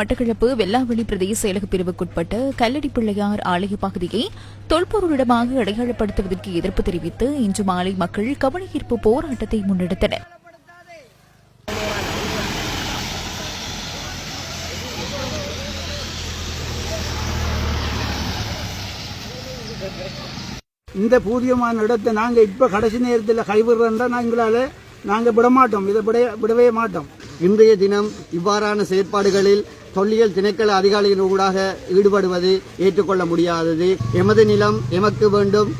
மட்டக்களப்பு வெள்ளாவளி பிரதேச செயலக பிரிவுக்குட்பட்ட கல்லடி பிள்ளையார் ஆலய பகுதியை தொல்பொருளிடமாக அடையாளப்படுத்துவதற்கு எதிர்ப்பு தெரிவித்து இன்று மாலை மக்கள் கவனஈர்ப்பு போராட்டத்தை முன்னெடுத்தனர். இந்த பூதியமான இடத்தை நாங்கள் இப்ப கடைசி நேரத்தில் கைவிடுறா எங்களால நாங்கள் விடமாட்டோம். இதை விட விடவே மாட்டோம். இன்றைய தினம் இவ்வாறான செயற்பாடுகளில் தொல்லியல் திணைக்கள அதிகாரிகள் ஊடாக ஈடுபடுவது ஏற்றுக்கொள்ள முடியாதது. எமது நிலம் எமக்கு வேண்டும்.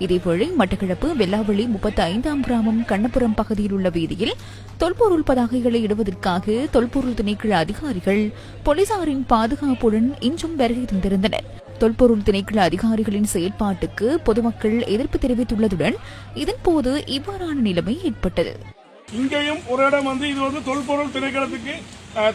இதேவேளை மட்டக்களப்பு வெள்ளாவளி முப்பத்தி ஐந்தாம் கிராமம் கண்ணபுரம் பகுதியில் உள்ள வீதியில் தொல்பொருள் பதாகைகளை இடுவதற்காக தொல்பொருள் திணைக்கள அதிகாரிகள் போலீசாரின் பாதுகாப்புடன் இன்றும் வருகை தந்திருந்தனர். தொல்பொருள் திணைக்கள அதிகாரிகளின் செயற்பாட்டுக்கு பொதுமக்கள் எதிர்ப்பு தெரிவித்துள்ளதுடன் இதன்போது இவ்வாறான நிலைமை ஏற்பட்டது. இங்கேயும் ஒரு இடம் வந்து இது வந்து தொல்பொருள் திணைக்களத்துக்கு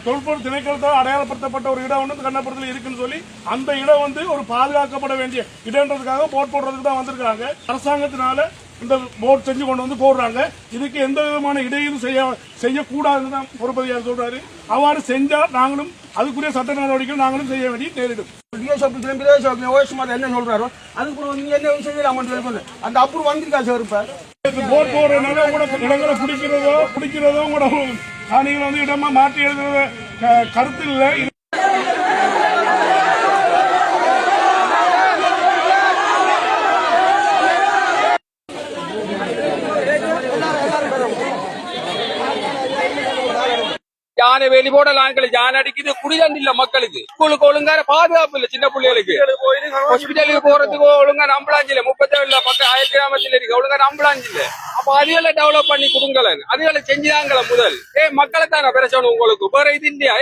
தொல்பொருள் திணைக்களத்தால் அடையாளப்படுத்தப்பட்ட ஒரு இடம் வந்து கண்ணபுரத்தில் இருக்குன்னு சொல்லி அந்த இடம் வந்து ஒரு பாதுகாக்கப்பட வேண்டிய இடம்ன்றதுக்காக போட் போடுறதுக்கு தான் வந்திருக்காங்க அரசாங்கத்தினால இந்த போட் செஞ்சு கொண்டு வந்து போடுறாங்க. இதுக்கு எந்த விதமான இடையூறு செய்ய செய்யக்கூடாதுன்னு தான் பொறுப்பதிகாரி சொல்றாரு. அவ்வாறு செஞ்சால் நாங்களும் அதுக்குரிய சட்ட நடவடிக்கை நாங்களும் செய்ய வேண்டிய நேரிடும். டிஎஸ் ஆஃபீஸ்ல பிரதேச என்ன சொல்றாரோ அதுக்கு நீங்க என்ன செய்யலாம் அந்த அப்புறம் வந்திருக்கா சார் இப்போ? போட் போடுறதுனால கூட இடங்களை பிடிக்கிறதோ பிடிக்கிறதோ உங்களோட நீங்கள் வந்து இடமா மாற்றி எழுதுறது கருத்து இல்லை. யானை வெளி போடலாம் யானை அடிக்குது குடிதண்ணி இல்ல மக்களுக்கு. ஸ்கூலுக்கு ஒழுங்கான பாதுகாப்பு இல்ல சின்ன பிள்ளைகளுக்கு. ஹாஸ்பிட்டலுக்கு போறதுக்கு ஒழுங்கான அம்புலான்ஸ் இல்ல. முப்பத்தேழுல பக்கம் அயல் கிராமத்துல இருக்கு ஒழுங்கான அம்புலான்ஸ் இல்ல. அப்ப அதுகளை டெவலப் பண்ணி கொடுங்களேன். அதுகளை செஞ்சுதாங்களே முதல். ஏ மக்களை தானே பிரச்சனை உங்களுக்கு? வேற இது இல்லையா?